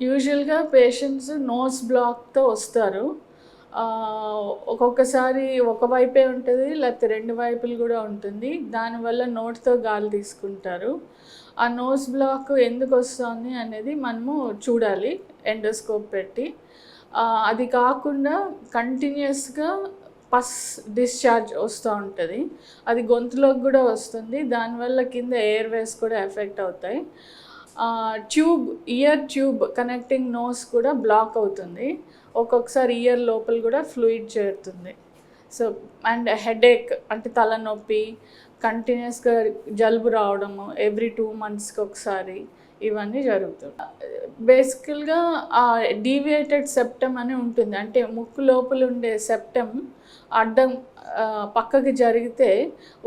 యూజువల్గా patients nose బ్లాక్తో వస్తారు. ఒక్కొక్కసారి ఒక వైపే ఉంటుంది లేకపోతే రెండు వైపులు కూడా ఉంటుంది. దానివల్ల నోట్తో గాలి తీసుకుంటారు. ఆ నోస్ బ్లాక్ ఎందుకు వస్తుంది అనేది మనము చూడాలి ఎండోస్కోప్ పెట్టి. అది కాకుండా కంటిన్యూస్గా పస్ డిశ్చార్జ్ వస్తూ ఉంటుంది. అది గొంతులోకి కూడా వస్తుంది. దానివల్ల కింద ఎయిర్ వేస్ కూడా ఎఫెక్ట్ అవుతాయి. Tube ear tube connecting nose కూడా బ్లాక్ అవుతుంది. ఒక్కొక్కసారి ఇయర్ లోపల కూడా ఫ్లూయిడ్ చేరుతుంది. సో అండ్ హెడేక్ అంటే తలనొప్పి కంటిన్యూస్గా జలుబు రావడము ఎవ్రీ టూ మంత్స్కి ఒకసారి. ఇవన్నీ జరుగుతుంది బేసికల్గా ఆ డీవియేటెడ్ సెప్టమ్ అని ఉంటుంది. అంటే ముక్కు లోపల ఉండే సెప్టమ్ అడ్డం పక్కకి జరిగితే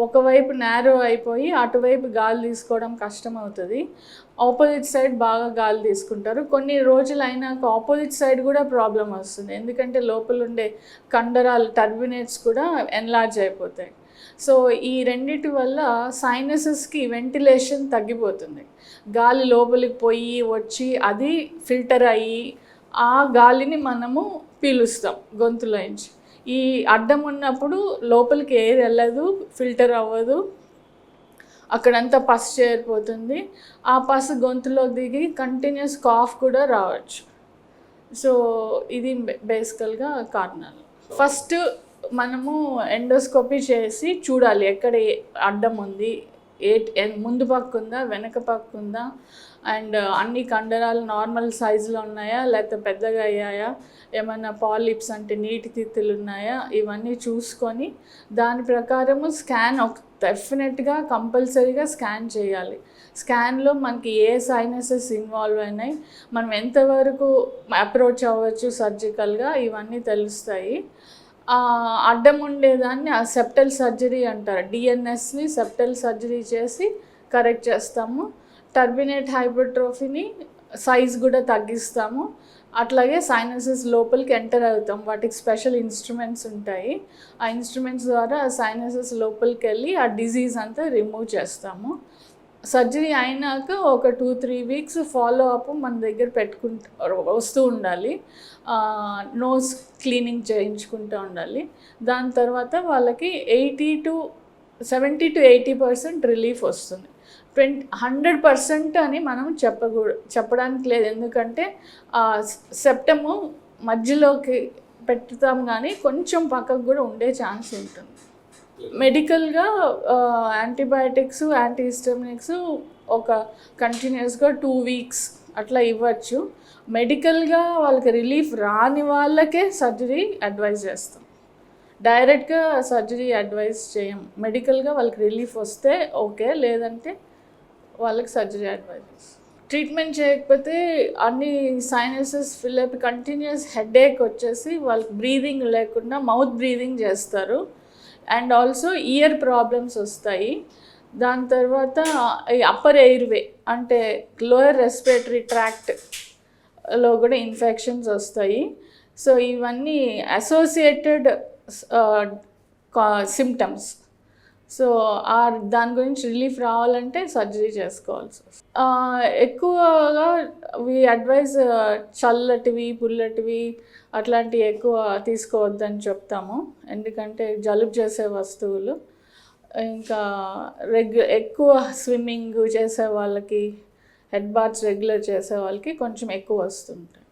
ఒకవైపు నేరో అయిపోయి అటువైపు గాలి తీసుకోవడం కష్టం అవుతుంది ఆపోజిట్ సైడ్ బాగా గాలి తీసుకుంటారు. కొన్ని రోజులు అయినాక ఆపోజిట్ సైడ్ కూడా ప్రాబ్లం వస్తుంది. ఎందుకంటే లోపల ఉండే కండరాలు టర్బినేట్స్ కూడా ఎన్లార్జ్ అయిపోతాయి. సో ఈ రెండిటి వల్ల సైనసెస్కి వెంటిలేషన్ తగ్గిపోతుంది. గాలి లోపలికి పోయి వచ్చి అది ఫిల్టర్ అయ్యి ఆ గాలిని మనము పీలుస్తాం గొంతులోంచి ఈ అడ్డం ఉన్నప్పుడు లోపలికి ఏది వెళ్ళదు ఫిల్టర్ అవ్వదు. అక్కడంతా పసు చేరిపోతుంది. ఆ పసు గొంతులో దిగి కంటిన్యూస్ కాఫ్ కూడా రావచ్చు. సో ఇది బేసికల్గా కారణాలు. ఫస్ట్ మనము ఎండోస్కోపీ చేసి చూడాలి ఎక్కడ ఏ అడ్డం ఉంది ఏ ముందు పక్క ఉందా వెనక పక్క ఉందా అండ్ అన్ని కండరాలు నార్మల్ సైజులో ఉన్నాయా లేకపోతే పెద్దగా అయ్యాయా ఏమైనా పాలిప్స్ అంటే నీటి తిత్తులు ఉన్నాయా ఇవన్నీ చూసుకొని దాని ప్రకారము స్కాన్ ఒక డెఫినెట్గా కంపల్సరీగా స్కాన్ చేయాలి. స్కాన్లో మనకి ఏ సైనసెస్ ఇన్వాల్వ్ అయినాయి మనం ఎంతవరకు అప్రోచ్ అవ్వచ్చు సర్జికల్గా ఇవన్నీ తెలుస్తాయి. అడ్డం ఉండేదాన్ని ఆ సెప్టల్ సర్జరీ అంటారు. డిఎన్ఎస్ని సెప్టల్ సర్జరీ చేసి కరెక్ట్ చేస్తాము. టర్బినేట్ హైబర్ట్రోఫీని సైజ్ కూడా తగ్గిస్తాము. అట్లాగే సైనసెస్ లోపలికి ఎంటర్ అవుతాం. వాటికి స్పెషల్ ఇన్స్ట్రుమెంట్స్ ఉంటాయి. ఆ ఇన్స్ట్రుమెంట్స్ ద్వారా ఆ సైనసెస్ లోపలికి వెళ్ళి ఆ డిజీజ్ అంతా రిమూవ్ చేస్తాము. సర్జరీ అయినాక ఒక two three weeks follow up మన దగ్గర పెట్టుకుంటూ వస్తూ ఉండాలి. నోస్ క్లీనింగ్ చేయించుకుంటూ ఉండాలి. దాని తర్వాత వాళ్ళకి eighty to seventy to eighty percent relief వస్తుంది. ట్వంటీ హండ్రెడ్ పర్సెంట్ అని మనం చెప్పకూడ చెప్పడానికి లేదు. ఎందుకంటే సెప్టము మధ్యలోకి పెట్టుతాం కానీ కొంచెం పక్కకు కూడా ఉండే ఛాన్స్ ఉంటుంది. మెడికల్గా యాంటీబయాటిక్స్ యాంటీహిస్టమినిక్స్ ఒక కంటిన్యూస్గా టూ వీక్స్ అట్లా ఇవ్వచ్చు. మెడికల్గా వాళ్ళకి రిలీఫ్ రాని వాళ్ళకే సర్జరీ అడ్వైజ్ చేస్తాం. డైరెక్ట్గా సర్జరీ అడ్వైజ్ చేయం. మెడికల్గా వాళ్ళకి రిలీఫ్ వస్తే ఓకే లేదంటే వాళ్ళకి సర్జరీ అడ్వైజ్ చేస్తాం. ట్రీట్మెంట్ చేయకపోతే అన్ని సైనసెస్ ఫిల్అప్ కంటిన్యూస్ హెడేక్ వచ్చేసి వాళ్ళకి బ్రీదింగ్ లేకుండా మౌత్ బ్రీదింగ్ చేస్తారు. అండ్ ఆల్సో ఇయర్ ప్రాబ్లమ్స్ వస్తాయి. దాని తర్వాత అప్పర్ ఎయిర్వే అంటే లోయర్ రెస్పిరేటరీ ట్రాక్ట్లో కూడా ఇన్ఫెక్షన్స్ వస్తాయి. సో ఇవన్నీ అసోసియేటెడ్ సిమ్టమ్స్ సో ఆ దాని గురించి రిలీఫ్ రావాలంటే సర్జరీ చేసుకోవాల్సి వస్తుంది. ఎక్కువగా వి అడ్వైజ్ చల్లటివి పుల్లటివి అట్లాంటివి ఎక్కువ తీసుకోవద్దని చెప్తాము. ఎందుకంటే జలుబు చేసే వస్తువులు ఇంకా రెగ్యు ఎక్కువ స్విమ్మింగ్ చేసే వాళ్ళకి హెడ్ బాత్స్ రెగ్యులర్ చేసే వాళ్ళకి కొంచెం ఎక్కువ వస్తుంటాయి.